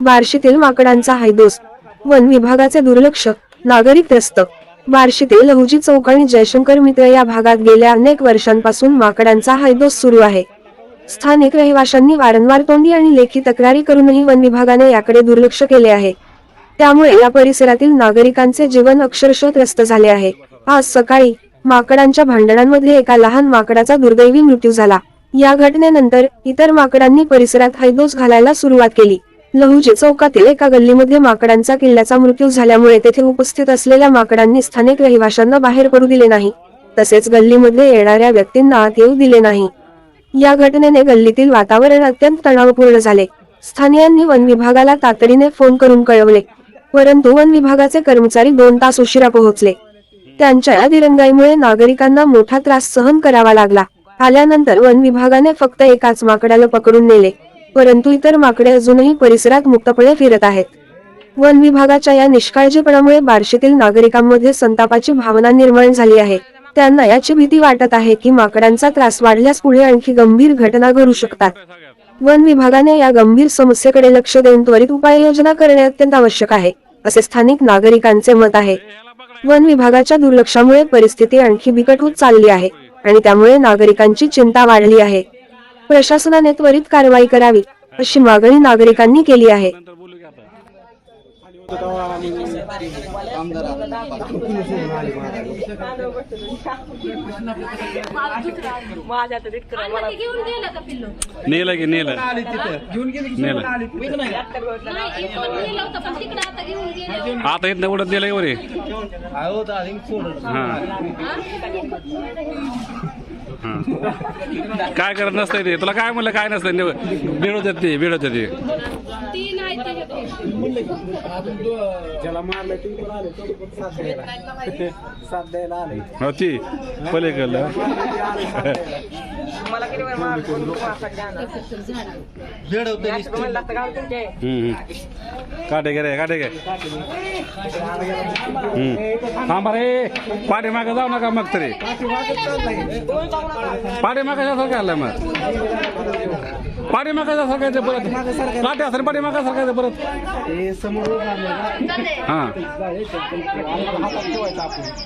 बार्शीतील माकडांचा हायदोस. One विभागाचे दुर्लक्ष नागरिक त्रस्त बार्शीतील लहुजी चौक आणि जयशंकर मित्र या भागात गेल्या अनेक वर्षांपासून माकडांचा हायदोस सुरू आहे. स्थानिक रहिवाशांनी वारंवार तोंडी आणि लेखी तक्रारी करूनही वन विभागाने याकडे दुर्लक्ष केले आहे. त्यामुळे या परिसरातील नागरिकांचे जीवन अक्षरशः त्रस्त झाले आहे. आज सकाळी माकडांच्या भांडणांमध्ये एका लहान माकडाचा दुर्दैवी मृत्यू झाला. या घटनेनंतर इतर माकडांनी परिसरात हैदोस घालायला सुरुवात केली. लहुजी चौकातील एका गल्लीमध्ये माकडांचा किल्ल्याचा मृत्यू झाल्यामुळे तेथे उपस्थित असलेल्या माकडांनी स्थानिक रहिवाशांना बाहेर पडू दिले नाही. तसेच गल्लीमध्ये येणाऱ्या व्यक्तींना आत येऊ दिले नाही. या घटनेने गल्लीतील वातावरण अत्यंत तणावपूर्ण झाले. स्थानिकांनी वन विभागाला तातडीने फोन करून कळवले. परंतु वन विभागाचे कर्मचारी दोन तास उशिरा पोहोचले. त्यांच्या या दिरंगाईमुळे नागरिकांना मोठा त्रास सहन करावा लागला. आल्यानंतर वन विभागाने फक्त एकाच माकडाला पकडून नेले. परंतु इतर माकडे अजूनही परिसरात मुक्तपणे फिरत आहेत. वन विभागाच्या या निष्काळजीपणामुळे बार्शीतील नागरिकांमध्ये संतापाची भावना निर्माण झाली आहे. त्यांना याची भीती वाटत आहे की माकडांचा त्रास वाढल्यास पुढे आणखी गंभीर घटना घडू शकतात. वन विभागाने या गंभीर समस्येकडे लक्ष देऊन त्वरित उपाययोजना करणे अत्यंत आवश्यक आहे असे स्थानिक नागरिकांचे मत आहे. वन विभागाच्या दुर्लक्षामुळे परिस्थिती आणखी बिकट होत चालली आहे आणि त्यामुळे नागरिकांची चिंता वाढली आहे. प्रशासनाने त्वरित कारवाई करावी अशी मागणी नागरिकांनी केली आहे. नेलं की नाही आता आता इथनं उडत नेलं एवढे. हा. काय करत नसतंय ते. तुला काय म्हणलं काय नसतं बिळवतात ते बिळवतात ते ते. ज्याला मारलं ती पण आले तो पण साथ द्यायला साथ द्यायला आले हो ती पलीकडलं मला किती वेळ मार कोण लोक असतात जाणार. जास्त म्हणलं असतं गाव तुमचे. हम्म, हम्म. काटे घे रे काटे घे. थांबा रे पाठीमागं जाऊ नका मग तरी पाठीमागं जाऊ आलं मग पाठीमागं जाऊ सरकायचं परत. काटे असेल पाठीमागं सरकायचं परत. ते समोर हा.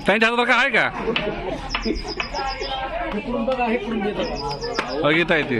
त्यांच्या हातात काय आहे का? बघा बघिता येते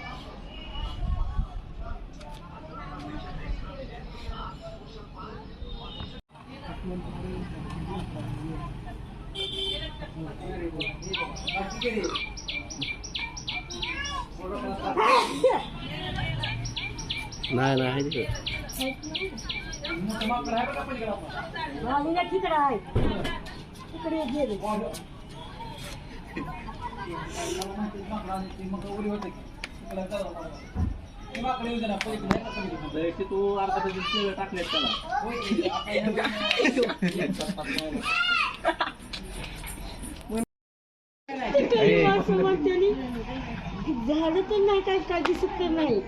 नाही नाही तू अर्धा टाकले त्याला झालं तर नाही काय काय दिसत तर नाही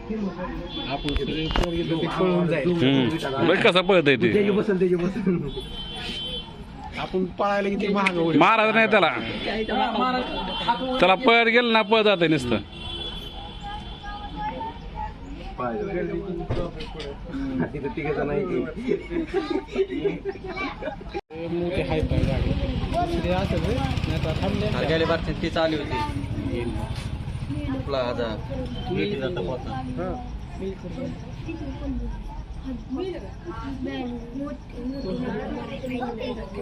पळून जाईल. हम्म. बघ कसं पळत आहे ते? आपण पळायला किती महाग महाराज नाही त्याला. त्याला पळत गेलं ना पळत जाते नुसतं. तिथं तिघाचा नाही मोठे आहेत गाडी असं नाही तर थांबले गेल्या बारची ती चालू होती आपला आता भेटी जाता पोहोचा आता काय होतं की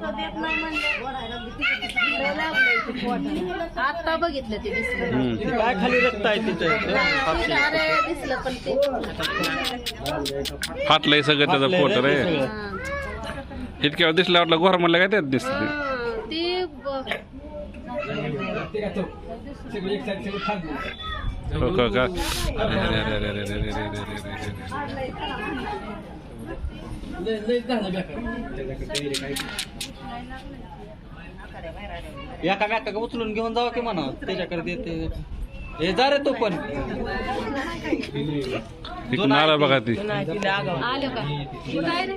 हा. आता बघितलं ते दिसलं हम्म. ते काय खाली रक्त आहे तिथं अरे दिसलं पण ते फाटलंय सगळं त्याचं फाटलंय पोट रे ते सगळं. हा. इतक्या वेळ दिसलं वाटलं घोर म्हणलं काय त्यात दिसत हा, ते ब- हो का का अरे अरे अरे अरे अरे अरे अरे अरे अरे अरे अरे. एका मेका उचलून घेऊन जावं की म्हणा त्याच्याकडे देते हे जा रे तू पण. इकडून आला बघा ती. आलं का? तू काय रे?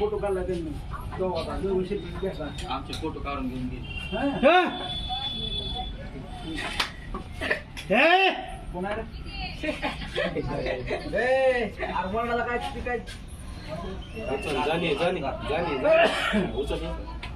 फोटो काढला त्यांनी तो होता दोनशे आमचे फोटो काढून घेऊन गेले. कोणाला काय काय? जाणे जाणे जाणे. उचल.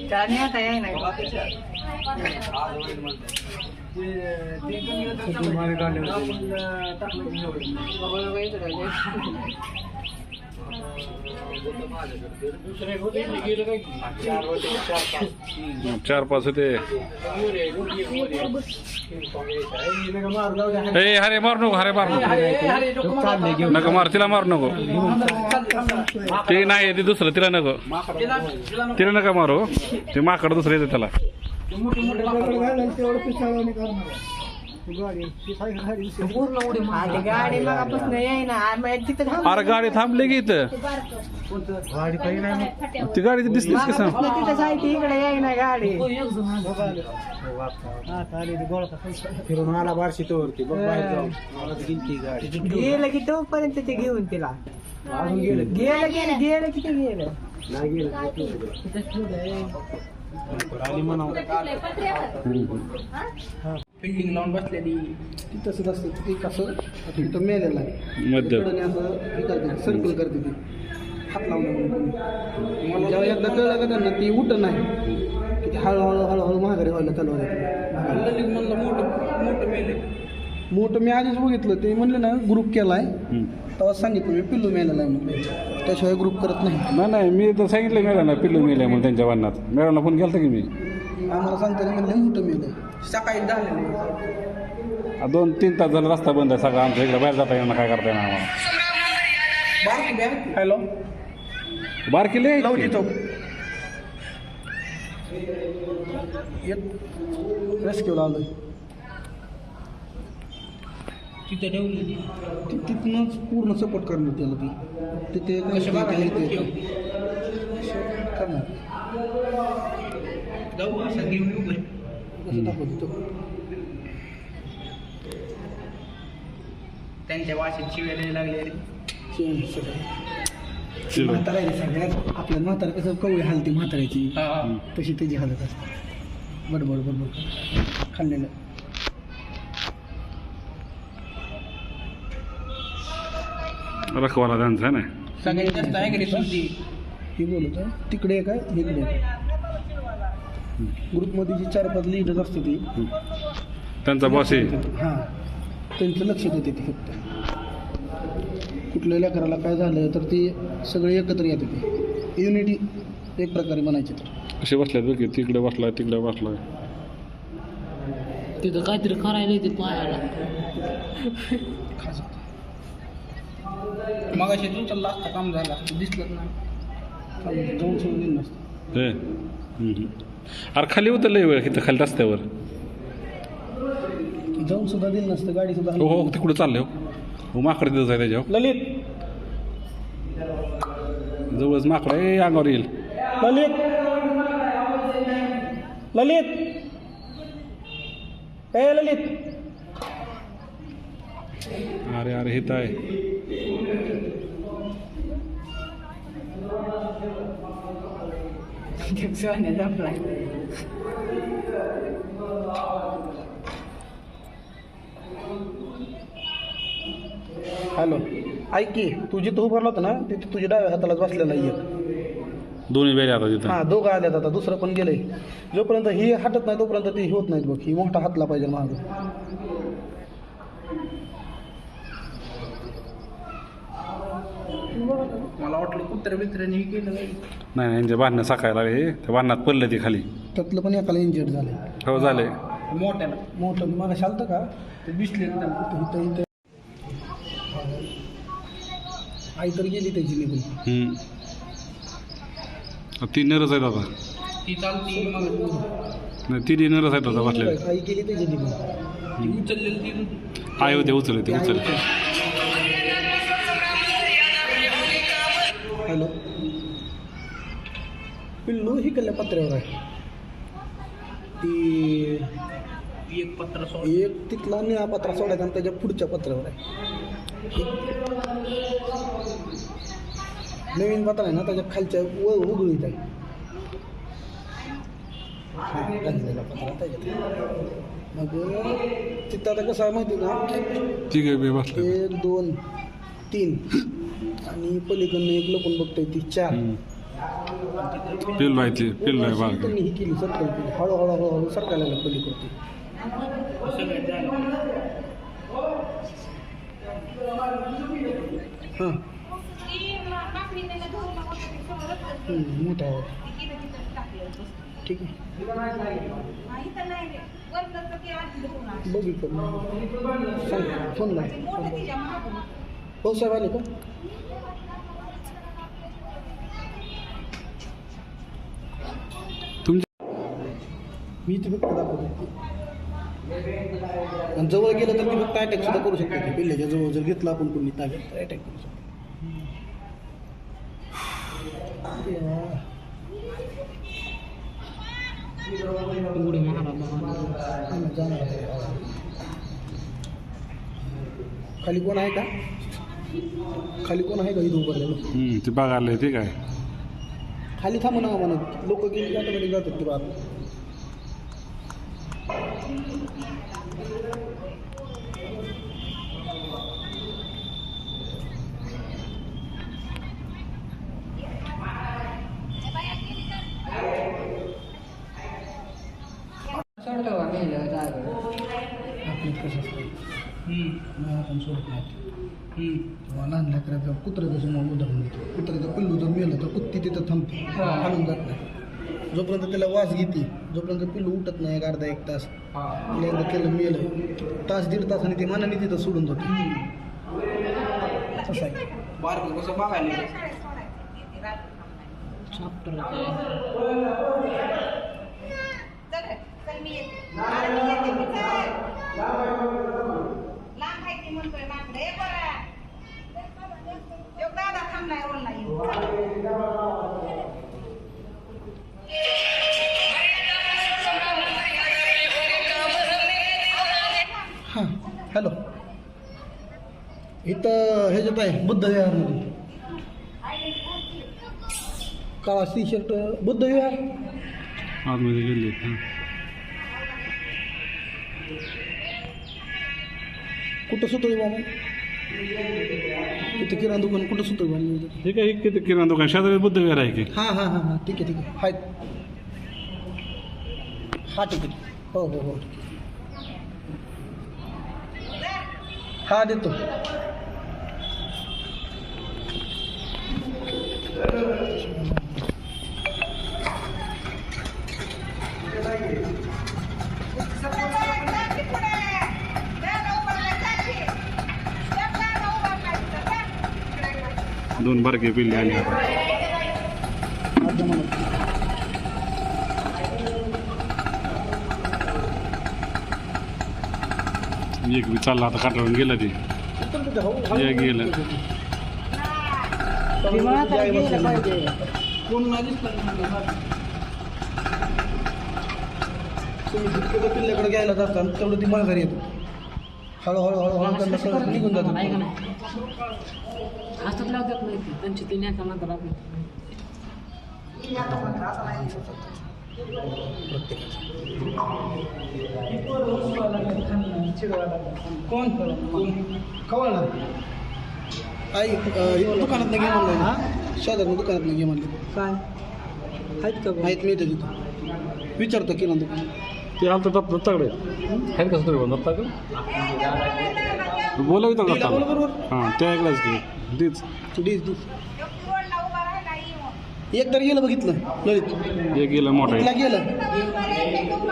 त्याने आता याय नाही. बाकीच्या टाकलं चार पाच होते. ए हरे मारू नको हरे मार नको. नको मार तिला मारू नको. ते नाही ते दुसरं तिला नको. तिला नका मारू. ते माकड दुसरं येतं त्याला. गाडी मगापासून येईना तिथं अरे गाडी थांबली की इथं. ती गाडी ती दिसलीस की सांग? तिथं जायची इकडे येईना गाडी फिरून आला बारशी वरती बघ बाहेर जाऊन मला ती गेलती गाडी गेलं की तोपर्यंत ते घेऊन तिला. अजून गेलं गेलं गेलं गेलं की ते गेलं. नाही गेलं आली म्हणावं फिल्डिंग लावून बसलेली. ती तसंच असतं ती कसं तिथं मेलेलं आहे. मध्य असं हे करते सर्कल करते ती. हात लावून मला जेव्हा एकदा कळलं का त्यांना ती उठ नाही. की ती हळूहळू हळूहळू महागारी व्हायला चालू होते म्हणलं मोठं मोठं मेले मोठं मी आधीच बघितलं. ते म्हणले ना ग्रुप केलाय. हम्म. तेव्हा सांगितलं मी पिल्लू मेलेला आहे म्हणलं त्याशिवाय ग्रुप करत नाही. नाही नाही मी तर सांगितलं मॅडमला पिल्लू मेले म्हणून त्यांच्या वनात. मॅडमला फोन केला की मी? आम्हाला सांगताना म्हणले मोठं मेलं सकाळी झालेलं आ, दोन तीन तास झाला रस्ता बंद आहे सगळा आमच्या इकडे बाहेर जाता येणार काय करता येणार आम्हाला बारकी बॅग हॅलो बारकी लय आहेत येतो की. येत रेस्क्यूला आलोय तिथे ठेवलेली तिथूनच पूर्ण सपोर्ट करणार त्याला ती तिथे करणार जाऊ असं घेऊन येऊ. कसं दाखवतो? त्यांच्या वाशीत शिवायला लागले. म्हातारा आहे रे सगळ्यात आपल्या म्हातारा कसं कवळी हालती म्हाताऱ्याची. तशी त्याची हालत असते. बडबड बडबड खाल्लेलं. रखवाला त्यांचा आहे ना? सगळ्यात जास्त आहे हे बोलत आहे तिकडे आहे इकडे. ग्रुपमध्ये जी चार पाच लीडर असते ती त्यांचा बॉस आहे. हां त्यांचं लक्ष देते ती फक्त. कुठल्या लेकराला काय झालं तर ते सगळे एकत्र येतात ते. युनिटी एक प्रकारे म्हणायचे तर. कसे बसल्यात बघ तिकडे बसलाय तिकडे बसलाय. तिथं काहीतरी करायला येते पायाला. खास मग अशी तुमचं असतं काम झालं नाही. खाली जाऊन सोडून दिलं नसतं हे. अरे खाली उतरलंय वेळ इथं खाली रस्त्यावर. जाऊन सुद्धा दिलं नसतं गाडी सुद्धा हो हो तिकडे चाललंय हो. हो माकड तिथं आहे त्याच्यावर. ललित. जवळच माकड आहे अंगावर येईल. ललित. ललित. ए ललित. अरे अरे हे तर आहे. हॅलो ऐक की तू जिथं उभारला होता ना तिथे तुझ्या डाव्या हातालाच बसलेला एक. दोन्ही वेळ आता तिथं. हा दोघं आल्यात आता दुसरं पण गेलंय. जोपर्यंत ही हटत नाही तोपर्यंत ती होत नाहीत बघ. ही मोठा हातला पाहिजे महाग मला वाटलं कुत्र्या मित्रांनी केलं नाही नाही यांच्या बांधणं साकायला हे त्या बांधण्यात पडलं ते खाली. त्यातलं पण एकाला इंजर्ड झालंय हो झालंय मोठ्याला. मोठं मग चालतं का? ते दिसले इथं इथं आई तर गेली त्याची निघून. हम्म. ती नरच आहेत आता. ती चालती. नाही नरच आहेत आता बसलेले आई गेली त्याची निघून. उचललेली ती. आहे होते उचलले ते उचलले. पिल्लू ही कल्ल्या पत्र्यावर आहे. ती एक पत्र सोड. एक तिथला निळा पत्रा सोडायचा आणि त्याच्या पुढच्या पत्र्यावर आहे. नवीन पत्रा आहे ना त्याच्या खालच्या व उगळीत आहे. मग तिथं आता कसं आहे माहिती आहे ना ठीक आहे एक दोन तीन. आणि पलीकडनं एक लपून बघतोय ती चार. पिल्लो आहे ते पिल्लो आहे बाग त्यांनी ही केली सरकार केली हळूहळू हळूहळू सरकारला लागलं पलीकडची हां. हम्म, मोठा ठीक आहे. बघू पण सांग फोन लाव. हो साहेब आले का? मी इथे फक्त दाखवतो आणि जवळ गेलं तर ती फक्त अटॅक सुद्धा करू शकते ती पिल्ल्याच्या जवळ जर घेतला आपण कोणी ताब्यात तर अटॅक करू शकतो. उडी बाबा. जाणार. खाली कोण आहे का खाली कोण आहे का इथं उभारलेलं ते बघायला ते काय खाली थांबू नका म्हणत लोक गेली ऑटोमॅटिक जातात की बात सोडतो का मेलं जागं आपल्यात कसं असतं नाही आपण सोडत नाही लहान लेकराचं कुत्रं कसं मग उदाहरण कुत्र्याचं पिल्लू जर मेलं तर कुत्ती तिथं थांबते. हालून जात नाही. जोपर्यंत त्याला वास घेते जोपर्यंत पिल्लू उठत नाही एक अर्धा एक तास तिला एकदा त्याला मेलं तास दीड तासाने ते मनाने तिथं सोडून जातो. तसं आहे. बारकं कसं बघायला हॅलो. इथं ह्याच्यात आहे बुद्ध विहारमध्ये काळा टी शर्ट बुद्ध विहार आतमध्ये गेले हां. कुठं सुतळी बाबा? इथं किराणा दुकान कुठं सुतळी बाबा? हे काय हे किती किराणा दुकान? शेजारी बुद्ध विहार आहे की? हां हां हां हां. ठीक आहे ठीक आहे. हाय. हा ठीक आहे. हो हो हो. हा देतो. दोन बारके पिल्ले आणि एक बी चालला आता काटाळून गेलं ते एक गेलं कोण नाही तुम्ही जितकं किल्ल्याकडे घ्यायला जातात तेवढं ती माघारी येतो हळूहळू हळूहळू त्यांना सगळं निघून जातं आहे का नाही लावतात नाही त्यांची ते न्याका नंतर आपली कोण कवाळला आई अं, दुकानात घे म्हणलं ना शेजारनं दुकानात घे म्हणले काय आहेत का आहेत मी तिथं विचारतो केलं दुकान ते आलं तर दत्ताकडे आहेत कसं तरी दत्ता का बोलावी तर तिला बोल दत्ता बरोबर हां त्या ऐकलाच की तीच डीस डीस एक तर गेलं बघितलं ललित. एक गेलं मोठा तिला गेलं.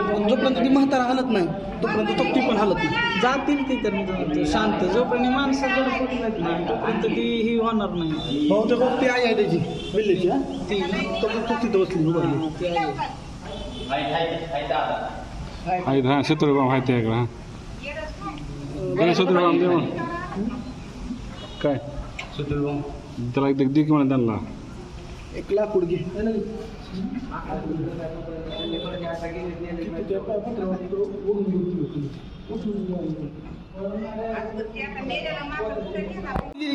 पण जोपर्यंत ती म्हातारा हलत नाही तोपर्यंत तो ती पण हलत नाही. जातील ती तर ते शांत. जोपर्यंत माणसं जर फुटलत नाही तोपर्यंत ती ही होणार नाही. भाऊ तर बघ ती आई आहे त्याची बिल्लीची हा. ती. तो तो तिथं बसली उभारली ती आहे. आहेत हां. शत्रुबाम आहेत हां काय शत्रुबाम काय? त्याला एक दे की म्हणा त्यांना. एक लाकूड घे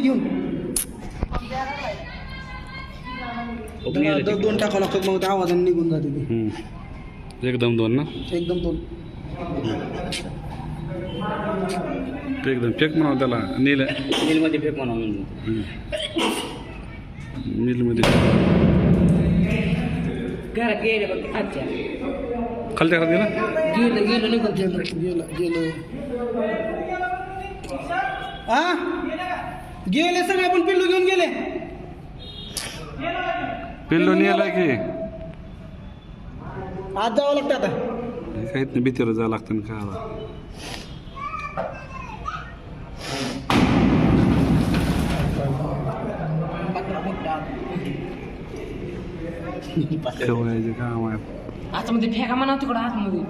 घेऊन त्याला दोन टाकावं लागतात मग त्या आवाजाने निघून जाते ती. हम्म. एकदम दोन ना? एकदम दोन. एकदम फेक म्हणावं त्याला. नील. नीलमध्ये फेक म्हणा नीलमध्ये घरात गेले बघ आजच्या. खालच्या गेलं? गेलं निघून गेलं. गेलं गेलं. हा गेले सगळे पण पिल्लू घेऊन गेले. पिल्लो नेला की. आज जावं लागतं आता. काहीच नाही भीतीवर जावं लागतं ना खायला. ठेवायचे काम आहे आतमध्ये फेका म्हणा तिकडं आतमध्ये.